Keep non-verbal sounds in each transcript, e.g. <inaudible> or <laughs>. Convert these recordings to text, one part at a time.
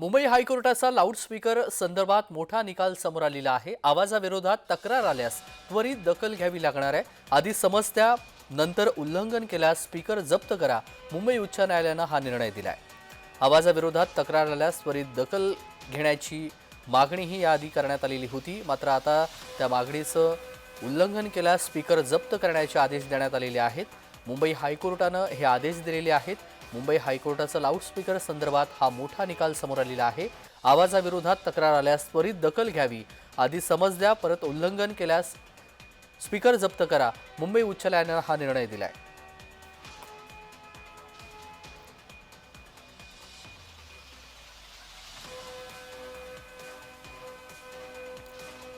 Mumbai हायकोर्टाचा loudspeaker संदर्भात मोठा निकाल समोर आलेला आहे. आवाजाविरोधात तक्रार आल्यास त्वरित दखल घ्यावी लागणार आहे. आधी समजत्या नंतर उल्लंघन केल्यास स्पीकर जप्त करा. मुंबई उच्च न्यायालयानं हा निर्णय दिला आहे आवाजाविरोधात तक्रार आल्यास त्वरित दखल घेण्याची मागणीही याआधी करण्यात आलेली होती. मात्र आता त्या मागणीचं उल्लंघन केल्यास स्पीकर जप्त करण्याचे आदेश देण्यात आलेले आहेत. मुंबई हायकोर्टानं हे आदेश दिलेले आहेत. मुंबई हायकोर्टाचा लाऊडस्पीकर संदर्भात हा मोठा निकाल समोर आलेला आहे. आवाजाविरोधात तक्रार आल्यास त्वरित दखल घ्यावी. आधी समज द्या परत उल्लंघन केल्यास स्पीकर जप्त करा. मुंबई उच्च न्यायालयानं हा निर्णय दिलाय.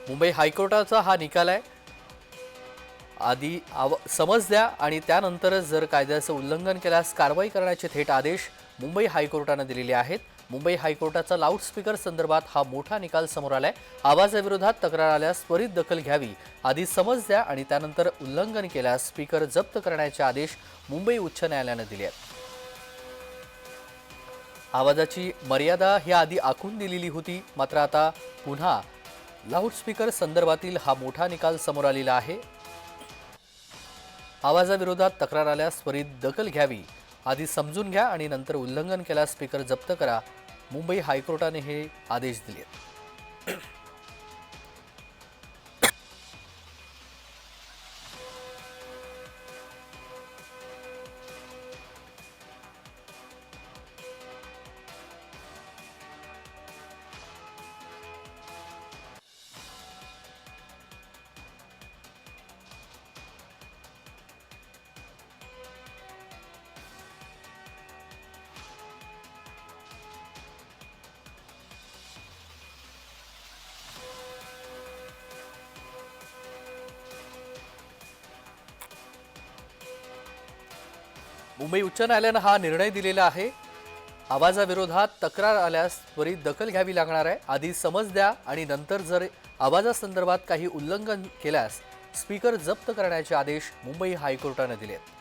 मुंबई हायकोर्टाचा हा निकाल आहे. आधी आव समज द्या आणि त्यानंतरच जर कायद्याचं उल्लंघन केल्यास कारवाई करण्याचे थेट आदेश मुंबई हायकोर्टानं दिलेले आहेत. मुंबई हायकोर्टाचा लाऊडस्पीकर संदर्भात हा मोठा निकाल समोर आलाय. आवाजाविरोधात तक्रार आल्यास त्वरित दखल घ्यावी. आधी समज द्या आणि त्यानंतर उल्लंघन केल्यास स्पीकर जप्त करण्याचे आदेश मुंबई उच्च न्यायालयानं दिले आहेत. आवाजाची मर्यादा ही आधी आखून दिलेली होती मात्र आता पुन्हा लाऊडस्पीकर संदर्भातील हा मोठा निकाल समोर आलेला आहे. आवाजाविरोधात तक्रार आल्यास त्वरित दखल घ्यावी. आधी समजून घ्या आणि नंतर उल्लंघन केल्यास स्पीकर जप्त करा. मुंबई हायकोर्टाने हे आदेश दिले मुंबई उच्च न्यायालयानं हा निर्णय दिलेला आहे. आवाजाविरोधात तक्रार आल्यास त्वरित दखल घ्यावी लागणार आहे. आधी समज द्या आणि नंतर जर आवाजासंदर्भात काही उल्लंघन केल्यास स्पीकर जप्त करण्याचे आदेश मुंबई हायकोर्टानं दिले आहेत.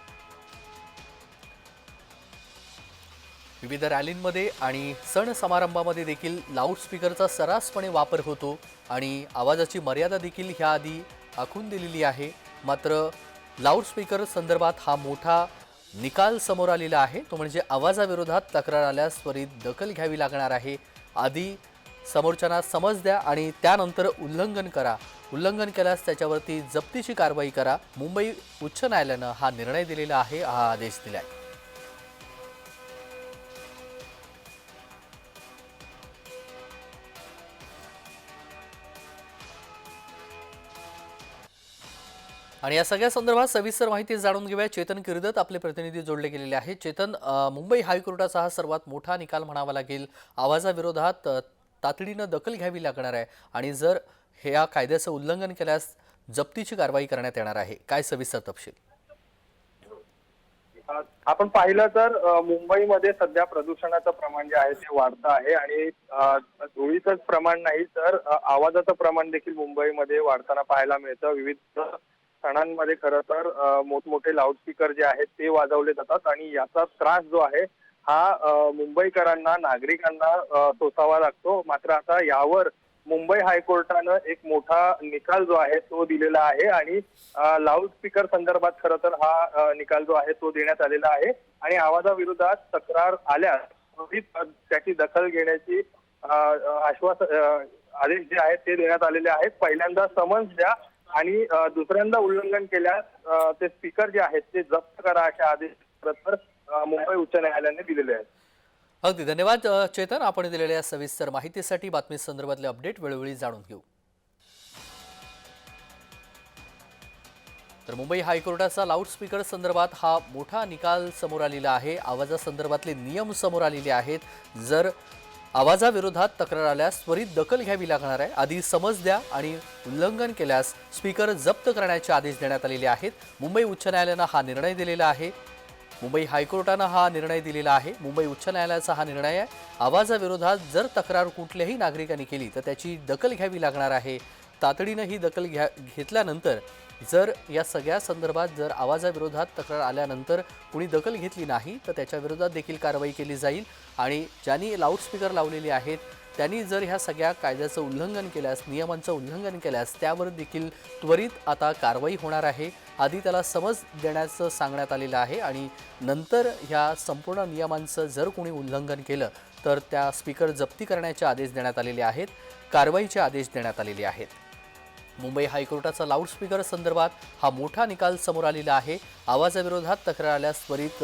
विविध रॅलींमध्ये आणि सण समारंभामध्ये देखील लाऊडस्पीकरचा सर्रासपणे वापर होतो आणि आवाजाची मर्यादा देखील ह्याआधी आखून दिलेली आहे. मात्र लाऊडस्पीकर संदर्भात हा मोठा निकाल समोर आलेला आहे. तो म्हणजे आवाजाविरोधात तक्रार आल्यास त्वरित दखल घ्यावी लागणार आहे. आधी समोरच्यांना समज द्या आणि त्यानंतर उल्लंघन करा. उल्लंघन केल्यास त्याच्यावरती जप्तीची कारवाई करा. मुंबई उच्च न्यायालयानं हा निर्णय दिलेला आहे. हा आदेश दिला आहे आणि या सगळ्या संदर्भात सविस्तर माहिती जाणून घेऊया. चेतन किर्दत आपले प्रतिनिधी जोडले गेलेले आहेत. चेतन मुंबई हायकोर्टाचा हा सर्वात मोठा निकाल म्हणावा लागेल. आवाजाविरोधात तातडीनं दखल घ्यावी लागणार आहे आणि जर ह्या कायद्याचं उल्लंघन केल्यास जप्तीची कारवाई करण्यात येणार आहे. काय सविस्तर तपशील? आपण पाहिलं तर मुंबईमध्ये सध्या प्रदूषणाचं प्रमाण जे आहे ते वाढतं आहे आणि धुळीचंच प्रमाण नाही तर आवाजाचं प्रमाण देखील मुंबईमध्ये वाढताना पाहायला मिळतं. विविध सणांमध्ये खरं तर मोठमोठे लाऊडस्पीकर जे आहेत ते वाजवले जातात आणि याचा त्रास जो आहे हा मुंबईकरांना नागरिकांना सोसावा लागतो. मात्र आता यावर मुंबई हायकोर्टानं एक मोठा निकाल जो आहे तो दिलेला आहे आणि लाऊडस्पीकर संदर्भात खरं तर हा निकाल जो आहे तो देण्यात आलेला आहे. आणि आवाजाविरोधात तक्रार आल्यास त्याची दखल घेण्याची आश्वासन आश्वास आदेश जे आहेत ते देण्यात आलेले आहेत. पहिल्यांदा समन्स द्या आणि दुसऱ्यांदा उल्लंघन केल्यास ते स्पीकर जे आहेत ते जप्त करा असे आदेश मुंबई उच्च न्यायालयाने दिलेले आहेत. अगदी. धन्यवाद चेतन. आपण दिलेल्या सविस्तर माहितीसाठी बातमी संदर्भातले अपडेट वेळोवेळी जाणून घेऊ. तर मुंबई हायकोर्टाचा लाऊडस्पीकर संदर्भात हा मोठा निकाल समोर आलेला आहे. आवाजासंदर्भातले नियम समोर आलेले आहेत. जर आवाजाविरोधात तक्रार आल्यास त्वरित दखल घ्यावी लागणार आहे. आधी समज द्या आणि उल्लंघन केल्यास स्पीकर जप्त करण्याचे आदेश देण्यात आलेले आहेत. मुंबई उच्च न्यायालयानं हा निर्णय दिलेला आहे. मुंबई हायकोर्टानं हा निर्णय दिलेला आहे. मुंबई उच्च न्यायालयाचा हा निर्णय आहे. आवाजाविरोधात जर तक्रार कुठल्याही नागरिकांनी केली तर त्याची दखल घ्यावी लागणार आहे. तातडीनं ही दखल घ्या घेतल्यानंतर जर या सगळ्या संदर्भात जर आवाजाविरोधात तक्रार आल्यानंतर कुणी दखल घेतली नाही तर त्याच्याविरोधात देखील कारवाई केली जाईल. आणि ज्यांनी लाऊडस्पीकर लावलेले आहेत त्यांनी जर ह्या सगळ्या कायद्याचं उल्लंघन केल्यास नियमांचं उल्लंघन केल्यास त्यावर देखील त्वरित आता कारवाई होणार आहे. आधी त्याला समज देण्याचं सांगण्यात आलेलं आहे आणि नंतर ह्या संपूर्ण नियमांचं जर कोणी उल्लंघन केलं तर त्या स्पीकर जप्ती करण्याचे आदेश देण्यात आलेले आहेत कारवाईचे आदेश देण्यात आलेले आहेत. मुंबई हायकोर्टाचा लाऊडस्पीकर संदर्भात हा मोठा निकाल समोर आलेला आहे. आवाजाविरोधात तक्रार आल्यास त्वरित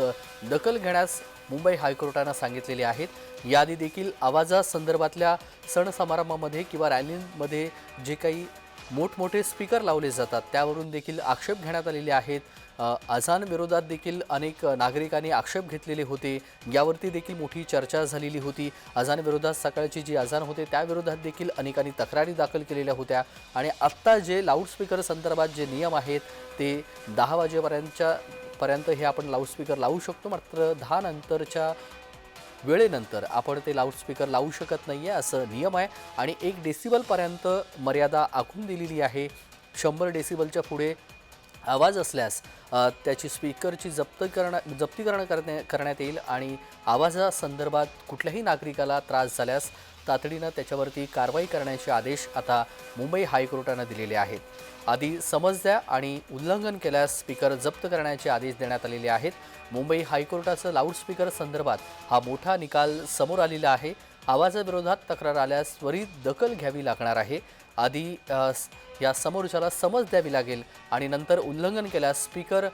दखल घेण्यास मुंबई हायकोर्टानं सांगितलेले आहेत. यादी देखील आवाजासंदर्भातल्या सण समारंभामध्ये किंवा रॅलींमध्ये जे काही मोठमोठे स्पीकर लावले जातात त्यावरून देखील आक्षेप घेण्यात आलेले आहेत. अझान विरोधात देखील अनेक नागरिकांनी आक्षेप घेतलेले होते. यावरती देखील मोठी चर्चा झालेली होती. अझानविरोधात सकाळची जी अजान होते त्याविरोधात देखील अनेकांनी तक्रारी दाखल केलेल्या होत्या. आणि आत्ता जे लाऊडस्पीकर संदर्भात जे नियम आहेत ते दहा वाजेपर्यंतच्या पर्यंत हे आपण लाऊडस्पीकर लावू शकतो. मात्र दहा नंतरच्या वेळेनंतर आपण ते लाऊडस्पीकर लावू शकत नाही आहे असं नियम आहे. आणि एक डेसिबलपर्यंत मर्यादा आखून दिलेली आहे. शंभर डेसिबलच्या पुढे आवाज असल्यास त्याची स्पीकरची जप्त करणा जप्तीकरण करण्या करण्यात येईल आणि आवाजासंदर्भात कुठल्याही नागरिकाला त्रास झाल्यास तातडीनं त्याच्यावरती कारवाई करण्याचे आदेश आता मुंबई हायकोर्टानं दिलेले आहेत. आधी समज द्या आणि उल्लंघन केल्यास स्पीकर जप्त करण्याचे आदेश देण्यात आलेले आहेत. मुंबई हायकोर्टाचं लाऊडस्पीकर संदर्भात हा मोठा निकाल समोर आलेला आहे. आवाजाविरोधात तक्रार आल्यास त्वरित दखल घ्यावी लागणार आहे. आधी या समोरच्याला समज द्यावी लागेल आणि नंतर उल्लंघन केल्यास स्पीकर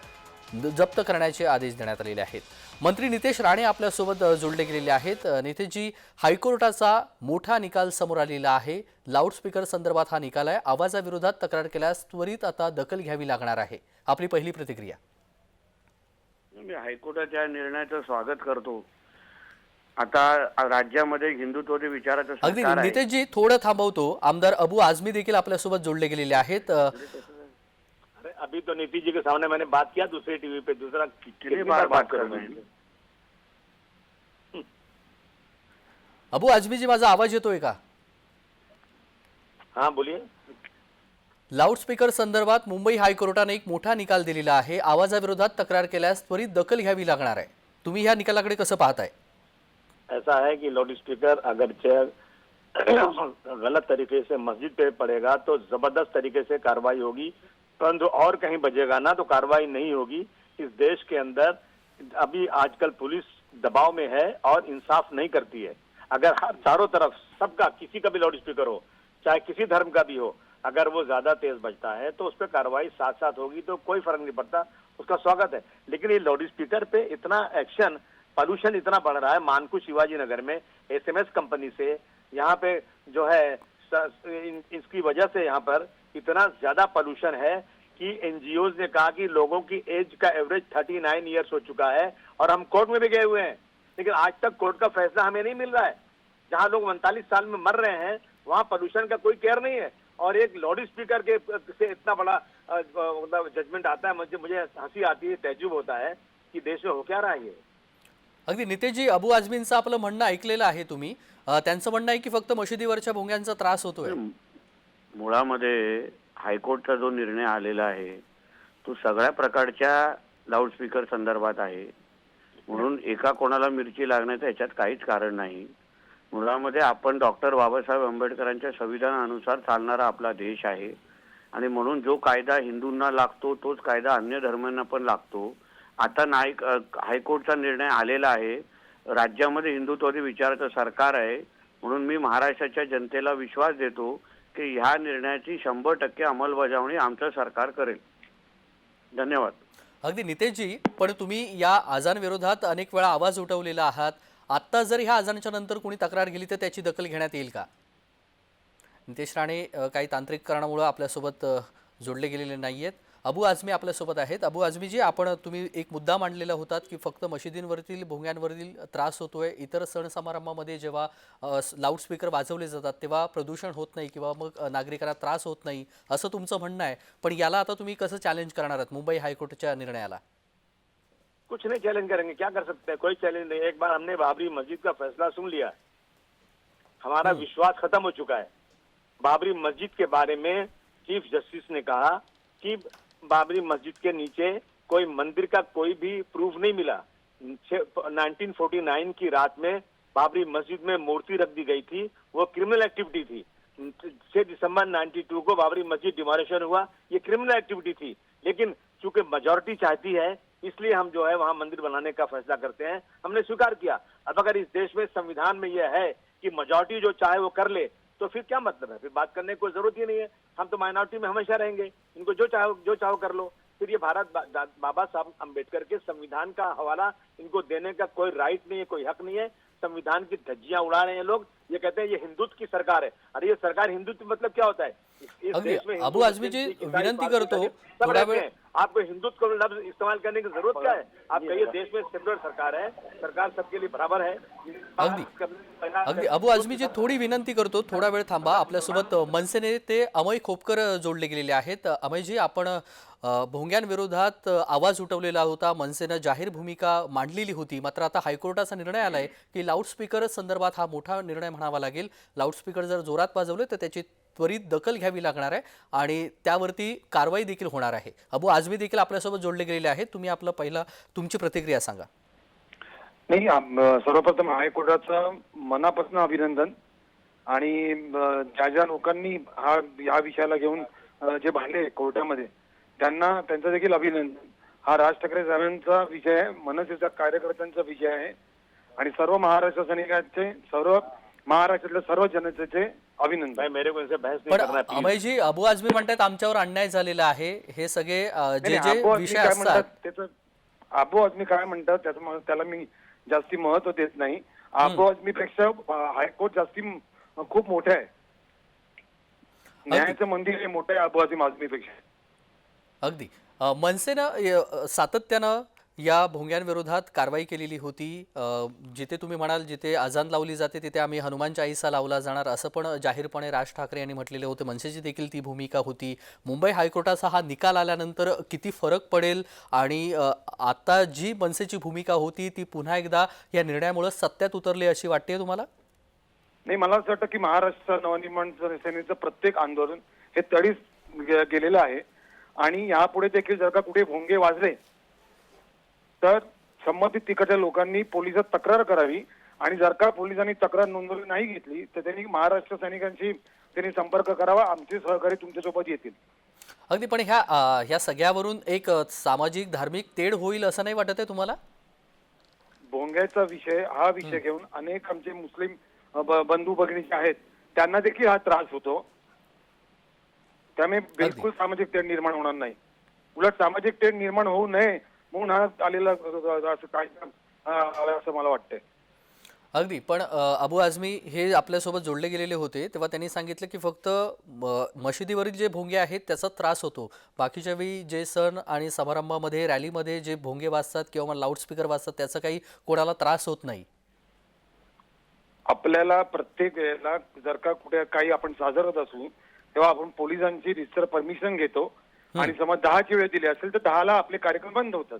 जप्त करण्याचे आदेश देण्यात आलेले आहेत. मंत्री नितेश राणे आपल्यासोबत जोडले गेलेले आहेत. नितेशजी हायकोर्टाचा मोठा निकाल समोर आलेला आहे. लाऊडस्पीकर संदर्भात हा निकाल आहे. आवाजाविरोधात तक्रार केल्यास त्वरित आता दखल घ्यावी लागणार आहे. आपली पहिली प्रतिक्रिया. मी हायकोर्टाच्या निर्णयाचं स्वागत करतो. आता राज्यामध्ये हिंदुत्वादी विचाराचं अगदी सरकार आहे नितेशजी थोडं थांबवतो. आमदार अबू आझमी देखील आपल्यासोबत जोडले गेलेले आहेत. अ, अरे अभी तो नीतीश जी के सामने मैंने बात किया दूसरे टीवी पे दूसरा कितनी बार बात करूं करूं मैं? <laughs> अबू आझमीजी माझा आवाज येतोय का? हाँ बोलिए। लाऊडस्पीकर संदर्भात मुंबई हायकोर्टाने एक मोठा निकाल दिलेला आहे. आवाजाविरोधात तक्रार केल्यास त्वरित दखल घ्यावी लागणार आहे. तुम्ही ह्या निकालाकडे कसं पाहताय? ऐसा है कि लाउड स्पीकर अगर <coughs> गलत तरीके से मस्जिद पे पड़ेगा तो ज़बरदस्त तरीके से कार्रवाई होगी। परंतु और कहीं बजेगा ना तो कार्रवाई नहीं होगी। इस देश के अंदर अभी आजकल पुलिस दबाव में है और इंसाफ नहीं करती है। अगर हर चारों तरफ़ सबका, किसी का भी लाउड स्पीकर हो, चाहे किसी धर्म का भी हो, अगर वो ज़्यादा तेज बजता है तो उस पर कार्रवाई साथ साथ होगी तो कोई फ़र्क नहीं पड़ता। उसका स्वागत है। लेकिन ये लाउड स्पीकर पे इतना एक्शन पॉल्यूशन इतना बढ़ रहा है मानकू शिवाजी नगर में एसएमएस कंपनी से, यहाँ पे जो है इसकी वजह से यहाँ पर इतना ज़्यादा पॉल्यूशन है कि एनजीओ ने कहा कि लोगों की एज का एवरेज 39 ईयर्स हो चुका है और हम कोर्ट में भी गए हुए हैं। लेकिन आज तक कोर्ट का फैसला हमें नहीं मिल रहा है। जहाँ लोग उनतालीस साल में मर रहे हैं, वहाँ पॉल्यूशन का कोई केयर नहीं है। और एक लाउड स्पीकर के, से इतना बड़ा मतलब जजमेंट आता है, मुझे मुझे हँसी आती है तैजुब होता है कि देश में हो क्या रहा है ये? अगदी नितेशजी अबू आझमींचं आपलं म्हणणं ऐकलेलं आहे तुम्ही. त्यांचं म्हणणं आहे की फक्त मशिदीवरच्या भोंग्यांचा त्रास होतोय. मुळामध्ये हायकोर्टचा जो निर्णय आलेला आहे तो सगळ्या प्रकारच्या लाऊडस्पीकर संदर्भात आहे. म्हणून एका कोणाला मिरची लागण्याचं याच्यात काहीच कारण नाही. मुळामध्ये आपण डॉक्टर बाबासाहेब आंबेडकरांच्या संविधानानुसार चालणारा आपला देश आहे. आणि म्हणून जो कायदा हिंदूंना लागतो तोच कायदा अन्य धर्मांना पण लागतो. आता नाईक हायकोर्टचा निर्णय आलेला आहे. राज्यामध्ये हिंदुत्वादी विचाराचं सरकार आहे. म्हणून मी महाराष्ट्राच्या जनतेला विश्वास देतो की ह्या निर्णयाची शंभर टक्के अंमलबजावणी आमचं सरकार करेल. धन्यवाद. अगदी नितेशजी पण तुम्ही या आजांविरोधात अनेक वेळा आवाज उठवलेला आहात. आत्ता जर ह्या आजांच्या नंतर कोणी तक्रार गेली तर त्याची दखल घेण्यात येईल का? नितेश राणे काही तांत्रिक कारणामुळं आपल्यासोबत जोडले गेलेले नाही आहेत अबू आझमी आपल्यासोबत आहेत. अबू आझमीजी आपण तुम्ही एक मुद्दा मांडलेला होतात की फक्त मशिदींवरतील भोंग्यांवरील त्रास होतोय. इतर सण समारंभामध्ये जेव्हा लाऊडस्पीकर वाजवले जातात तेव्हा प्रदूषण होत नाही किंवा मग नागरिकांना त्रास होत नाही असं तुमचं म्हणणं आहे. पण याला आता तुम्ही कसं चॅलेंज करणार आहात मुंबई हायकोर्टाच्या निर्णयाला? कुछ नहीं चैलेंज करेंगे. क्या कर सकते हैं? कोई चैलेंज नहीं. एक बार हमने बाबरी मस्जिद का फैसला सुन लिया। हमारा विश्वास खत्म हो चुका है। बाबरी मस्जिद के बारे में चीफ जस्टिस ने कहा कि बाबरी मस्जिद के नीचे कोई मंदिर का कोई भी प्रूफ नहीं मिला। नाइनटीन फोर्टी नाइन की रात में बाबरी मस्जिद में मूर्ति रख दी गई थी। वो क्रिमिनल एक्टिविटी थी। छह दिसंबर 92 को बाबरी मस्जिद डिमोरेशन हुआ। ये क्रिमिनल एक्टिविटी थी। लेकिन चूँकि मेजोरिटी चाहती है, इसलिए हम जो है वहाँ मंदिर बनाने का फैसला करते हैं। हमने स्वीकार किया। अब अगर इस देश में संविधान में यह है कि मेजोरिटी जो चाहे वो कर ले तो फिर क्या मतलब है? फिर बात करने की कोई ज़रूरत ही नहीं है। हम तो माइनॉरिटी में हमेशा रहेंगे। इनको जो चाहो जो चाहो कर लो। फिर ये भारत बा, बाबा साहब अंबेडकर के संविधान का हवाला इनको देने का कोई राइट नहीं है कोई हक नहीं है। संविधान की धज्जियाँ उड़ा रहे हैं लोग। ये कहते हैं ये हिंदुत्व की सरकार है। अरे ये सरकार हिंदुत्व मतलब क्या होता है? इस. देश में अबू मुस्लिम, जी, विनंती करतो, थोड़ा वेळ- हैं. आपको हिंदुत्व का लफ्ज इस्तेमाल करने की जरूरत क्या है? आप कहिए देश में सेक्युलर सरकार है सरकार सबके लिए बराबर है। अगदी. अगदी। अबू आझमीजी थोडी विनंती करतो थोडा वेळ थांबा आपल्यासोबत अ, मनसे नेते अमय खोपकर जोडले गेलेले आहेत. अमयजी आपण भोंग्यांविरोधात आवाज उठवलेला होता मनसेनं जाहीर भूमिका मांडलेली होती मात्र आता हायकोर्टाचा निर्णय आलाय की लाऊडस्पीकर संदर्भात हा मोठा निर्णय म्हणावा लागेल. लाऊडस्पीकर जर जोरात वाजवले तर त्याची त्वरित दखल घ्यावी लागणार आहे आणि त्यावरती कारवाई देखील होणार आहे. अबू आजमी देखील आपल्यासोबत जोडले गेलेले आहेत. तुम्ही आपलं पहिला तुमची प्रतिक्रिया सांगा. नाही सर्वप्रथम हायकोर्टाचं मनापासून अभिनंदन आणि ज्या ज्या लोकांनी हा या विषयाला घेऊन जे भांडले कोर्टामध्ये त्यांना त्यांचं देखील अभिनंदन. हा राज ठाकरे साहेबांचा विषय आहे मनसेचा कार्यकर्त्यांचा विषय आहे आणि सर्व महाराष्ट्र सैनिकांचे सर्व महाराष्ट्रातल्या सर्व जनतेचे अभिनंदन. भाई मेरे को इनसे बहस नहीं पण करना है please. अमयजी अबू आझमी म्हणतात आमच्यावर अन्याय झालेला आहे. हे सगळे अ, जे नाही, जे अबू आझमी विषय काय असतात. म्हणतात त्याचं आझमी काय म्हणतात त्याचं म- त्याला मी जास्ती महत्त्व देत नाही. अबू आझमीपेक्षा अं, हायकोर्ट जास्ती म- खूप मोठं आहे. न्यायाचं मंदिर हे मोठं आहे अबू आझमी आझमीपेक्षा अगदी. अ, मनसेनं सातत्यानं या भोंग्यांविरोधात कारवाई केलेली होती. जिथे तुम्ही म्हणाल जिथे अजान लावली जाते तिथे आम्ही हनुमान चाळीसा लावला जाणार असं पण जाहीरपणे राज ठाकरे यांनी म्हटलेले होते. मनसेची देखील ती भूमिका होती. मुंबई हायकोर्टाचा हा निकाल आल्यानंतर किती फरक पडेल आणि आता जी मनसेची भूमिका होती ती पुन्हा एकदा या निर्णयामुळे सत्यात उतरली अशी वाटते तुम्हाला? नाही मला असं वाटतं की महाराष्ट्र नवनिर्माण सेनेचं प्रत्येक आंदोलन हे तडीच गे- गेलेलं आहे. आणि यापुढे देखील जर का कुठे भोंगे वाजले तर संबंधित तिकडच्या लोकांनी पोलिसात तक्रार करावी. आणि जर का पोलिसांनी तक्रार नोंदवली नाही घेतली तर त्यांनी महाराष्ट्र सैनिकांशी त्यांनी संपर्क करावा. आमचे सहकारी तुमच्यासोबत येतील. अगदी पण ह्या ह्या सगळ्यावरून एक सामाजिक धार्मिक तेढ होईल असं नाही वाटत आहे तुम्हाला? भोंग्याचा विषय हा विषय घेऊन अनेक आमचे मुस्लिम बंधू भगिनी जे आहेत. त्यांना देखील हा त्रास होतो. त्यामुळे बिलकुल सामाजिक तेढ निर्माण होणार नाही. उलट सामाजिक तेढ निर्माण होऊ नये म्हणून हा आलेला असं आला असं मला वाटतंय. अगदी. पण अबू आझमी हे आपल्यासोबत जोडले गेलेले होते तेव्हा त्यांनी सांगितलं की फक्त मशिदीवरील जे भोंगे आहेत त्याचा त्रास होतो. बाकीच्या वेळी जे सण आणि समारंभामध्ये रॅलीमध्ये जे भोंगे वाजतात किंवा लाऊडस्पीकर वाजतात त्याचा काही कोणाला त्रास होत नाही? आपल्याला प्रत्येक वेळेला जर का कुठे काही आपण साजरत असू तेव्हा आपण पोलिसांची रिसर परमिशन घेतो. आणि समज दहाची वेळ दिली असेल तर दहाला आपले कार्यक्रम बंद होतात.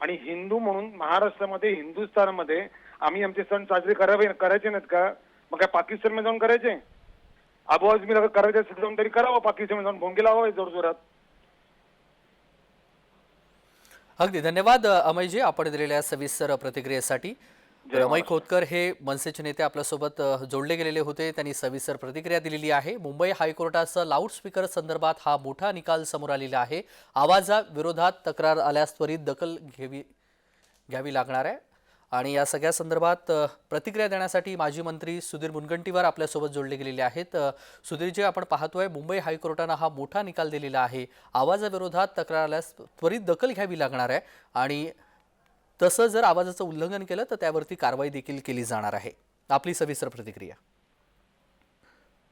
आणि हिंदू म्हणून महाराष्ट्रामध्ये हिंदुस्थानमध्ये आम्ही आमचे सण साजरे करावे करायचे नाहीत का? मग काय पाकिस्तानमध्ये जाऊन करायचे? अबू आझमीला करायचे असेल जाऊन तरी करावं पाकिस्तानमध्ये जाऊन भोंगे लावावे जोरजोरात. अगदी धन्यवाद अमयजी आपण दिलेल्या सविस्तर प्रतिक्रियेसाठी. अमय खोतकर हे मनसेचे नेते आपल्यासोबत जोडले गेलेले होते. त्यांनी सविस्तर प्रतिक्रिया दिलेली आहे. मुंबई हायकोर्टाचा लाऊडस्पीकर संदर्भात हा मोठा निकाल समोर आलेला आहे. आवाजाविरोधात तक्रार आल्यास त्वरित दखल घ्यावी घ्यावी लागणार आहे. आणि या सगळ्या संदर्भात प्रतिक्रिया देण्यासाठी माजी मंत्री सुधीर मुनगंटीवार आपल्यासोबत जोडले गेलेले आहेत. सुधीरजी आपण पाहतोय मुंबई हायकोर्टानं हा मोठा निकाल दिलेला आहे. आवाजाविरोधात तक्रार आल्यास त्वरित दखल घ्यावी लागणार आहे. आणि तसं जर आवाजाचं उल्लंघन केलं तर त्यावरती कारवाई देखील केली जाणार आहे. आपली सविस्तर प्रतिक्रिया.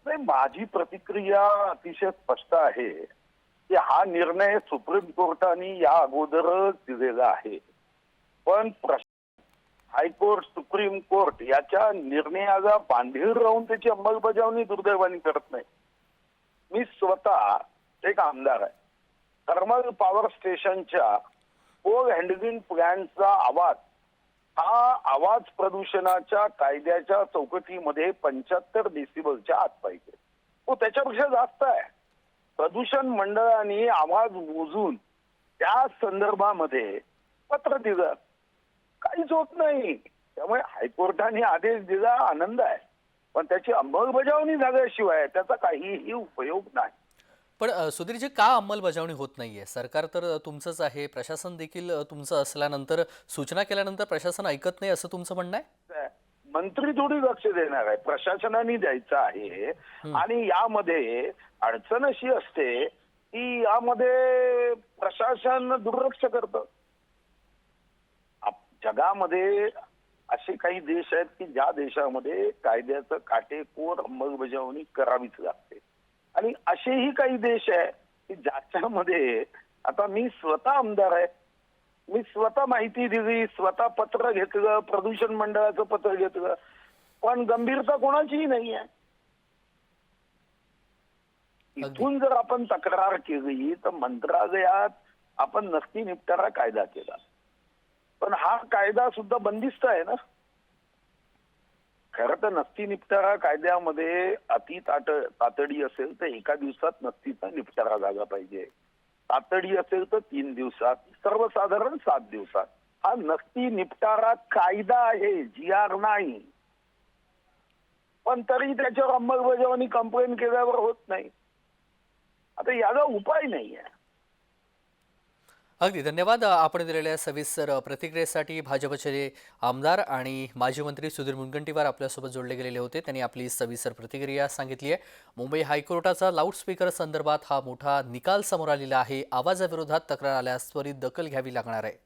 नाही माझी प्रतिक्रिया अतिशय स्पष्ट आहे की हा निर्णय सुप्रीम कोर्टाने या अगोदरच दिलेला आहे. पण प्रश्न हायकोर्ट सुप्रीम कोर्ट याच्या निर्णयाला बांधीर राहून त्याची अंमलबजावणी दुर्दैवानी करत नाही. मी स्वतः एक आमदार आहे. थर्मल पॉवर स्टेशनच्या कोल हँडलिंग प्लॅनचा आवाज हा आवाज प्रदूषणाच्या कायद्याच्या चौकटीमध्ये पंच्याहत्तर डेसिबलच्या आत पाहिजे तो त्याच्यापेक्षा जास्त आहे. प्रदूषण मंडळाने आवाज मोजून त्या संदर्भामध्ये पत्र दिलं. काहीच होत नाही. त्यामुळे हायकोर्टाने आदेश दिला आनंद आहे. पण त्याची अंमलबजावणी झाल्याशिवाय त्याचा काहीही उपयोग नाही. पण सुधीरजी का अंमलबजावणी होत नाहीये? सरकार तर तुमचंच आहे. प्रशासन देखील तुमचं असल्यानंतर सूचना केल्यानंतर प्रशासन ऐकत नाही असं तुमचं म्हणणं आहे? मंत्री थोडी लक्ष देणार आहे. प्रशासनाने द्यायचं आहे. आणि यामध्ये अडचण अशी असते की यामध्ये प्रशासन दुर्लक्ष करतं. जगामध्ये असे काही देश आहेत की ज्या देशामध्ये कायद्याचं काटेकोर अंमलबजावणी करावीच लागते. आणि असेही काही देश आहे की ज्याच्यामध्ये आता मी स्वतः आमदार आहे. मी स्वतः माहिती दिली स्वतः पत्र घेतलं प्रदूषण मंडळाचं पत्र घेतलं. पण गंभीरता कोणाचीही नाही आहे. इथून जर आपण तक्रार केली तर मंत्रालयात आपण नक्की निपटारा कायदा केला. पण हा कायदा सुद्धा बंदिस्त आहे ना? खरं तर नसती निपटारा कायद्यामध्ये अति ताट तातडी असेल तर एका दिवसात नसतीचा निपटारा झाला पाहिजे. तातडी असेल तर तीन दिवसात सर्वसाधारण सात दिवसात. हा नसती निपटारा कायदा आहे जी आर नाही. पण तरी त्याच्यावर अंमलबजावणी कंप्लेंट केल्यावर होत नाही. आता याला उपाय नाही आहे अगदी धन्यवाद. आपण दिलेल्या सविस्तर प्रतिक्रियेसाठी भाजपचे आमदार आणि माजी मंत्री सुधीर मुनगंटीवार आपल्यासोबत जोडले गेलेले होते. त्यांनी आपली सविस्तर प्रतिक्रिया सांगितली आहे. मुंबई हायकोर्टाचा लाऊडस्पीकर संदर्भात हा मोठा निकाल समोर आलेला आहे. आवाजाविरोधात तक्रार आल्यास त्वरित दखल घ्यावी लागणार आहे.